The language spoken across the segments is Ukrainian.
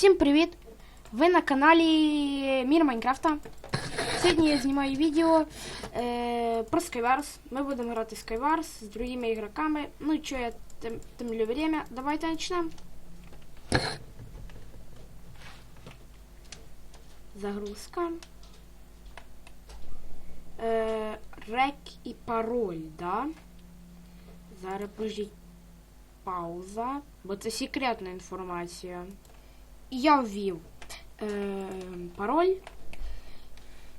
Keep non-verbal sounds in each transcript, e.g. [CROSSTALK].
Всім привіт! Ви на каналі Мір Майнкрафта. Сьогодні я знімаю відео е, про Skywars. Ми будемо грати Skywars з другими ігроками. Ну і що я тем, темлю время. Давайте почнемо. Загрузка. Е, рек і пароль, да? Зараз пожіть пауза, бо це секретна інформація. Я ввів е, пароль.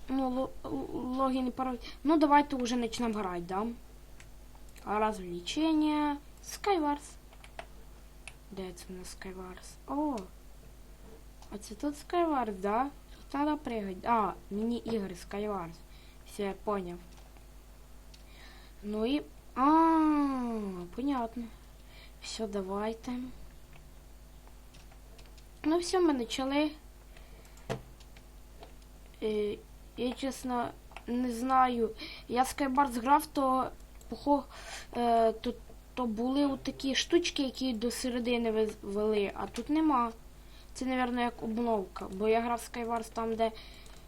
Ну, ло- л- логін і пароль. Ну, давайте вже почнемо грати, да? Развлечення. Skywars. Де це у нас Skywars? О! А це тут Skywars, да? Тут треба пригати. А, міні-ігри Skywars. Все, я поняв. Ну і... А, понятно. Все, давайте. Ну, все, ми почали. Е, я чесно не знаю. Я Skybars грав, то похо, е, то, то були от такі штучки, які до середини вели, а тут нема. Це, мабуть, як обновка. Бо я грав Skywars там, де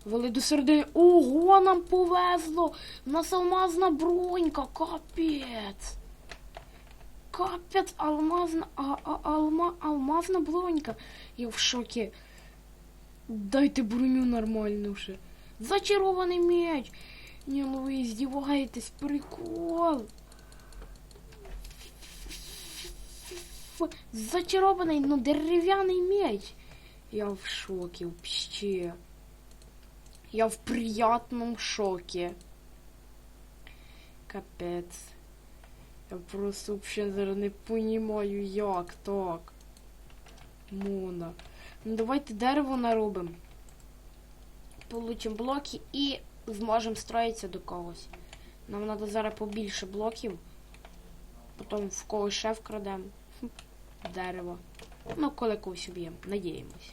вели до середини. Ого, нам повезло! У нас алмазна бронька, капець! Капець, алмазна, а, а, алма, алмазна бронька. Я в шокі. Дайте броню нормальну вже. Зачарований меч. Не, ну ви издеваетесь, прикол. Ф- Зачарований, ну дерев'яний меч. Я в шокі вообще. Я в приятном шоке. Капець. Я просто вообще зараз не понимаю, як так. Мона. Ну давайте дерево наробимо. Получимо блоки і зможемо строїтися до когось. Нам треба зараз побільше блоків. Потім в когось ще вкрадемо. Дерево. Ну, коли когось уб'ємо. Надіємось.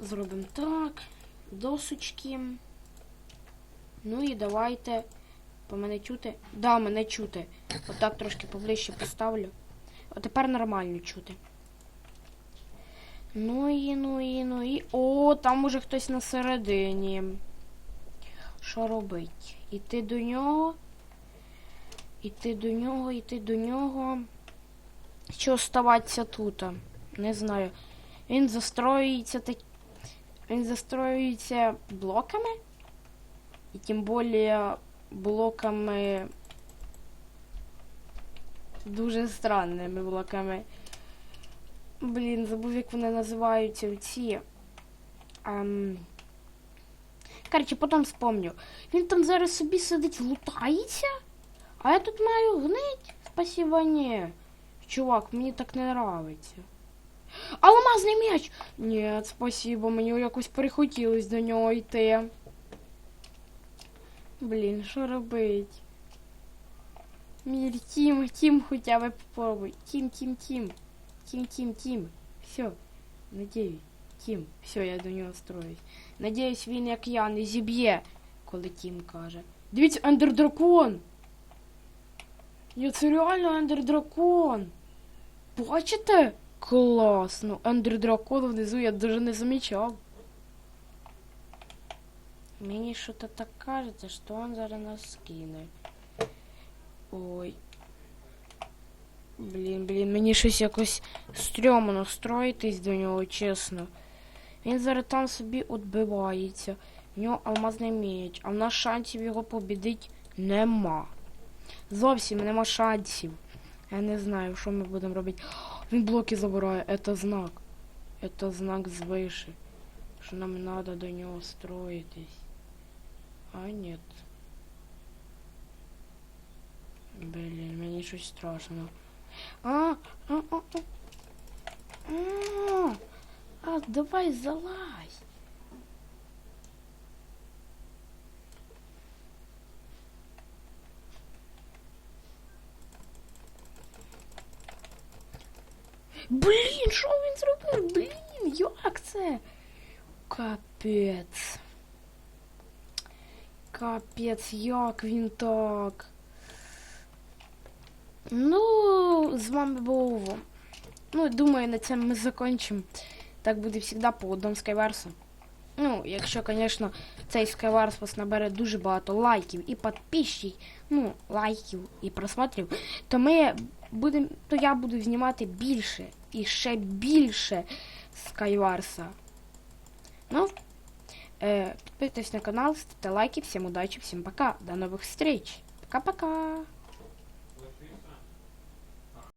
Зробимо так. Досочки. Ну і давайте. По мене чути? Да, мене чути. Отак трошки поближче поставлю. От тепер нормально чути. Ну і, ну і, ну і. О, там уже хтось на середині. Що робить? Іти до нього. Іти до нього, іти до нього. Чи оставатися тут? Не знаю. Він застроюється так. Він застроюється блоками. І тим більше блоками. Дуже странними блоками. Блін, забув, як вони називаються ці. Ем... Коротше, потім вспомню. Він там зараз собі сидить, лутається, а я тут маю гнить. Спасибо, ні. Чувак, мені так не нравиться. Алмазний меч! Ні, спасибо, мені якось перехотілось до нього йти. Блін, що робить? Мір, тім, тім хоча б попробуй. Тім, тім, тім. Тим, Тим, Тим. Все. Надіюсь. Тим. Все, я до нього строюсь. Надіюсь, він як я не зіб'є, коли Тім каже. Дивіться, ендердракон. Я це реально ендердракон. Бачите? Класно. Ендердракон внизу я даже не замічав. Мені що-то так кажеться, що він зараз нас скине. Ой. Блін, блін, мені щось якось стрьомно строїтись до нього, чесно. Він зараз там собі відбивається. В нього алмазний меч, а в нас шансів його побідити нема. Зовсім нема шансів. Я не знаю, що ми будемо робити. [GASPS] Він блоки забирає, це знак. Це знак звише. Що нам треба до нього строїтись. А ні. Блін, мені щось страшно. А, а, а, а. А, а, давай залазь. Блін, що він зробив? Блін, як це? Капець. Капець, як він так? Ну, з вами був Ну, думаю, на цьому ми закончимо. Так буде завжди по одному скайверсу. Ну, якщо, звісно, цей скайверс вас набере дуже багато лайків і підписчиків, ну, лайків і просмотрів, то ми будемо, то я буду знімати більше і ще більше скайверса. Ну, підписуйтесь на канал, ставьте лайки, Всем удачи, всем пока, до новых встреч. Пока-пока.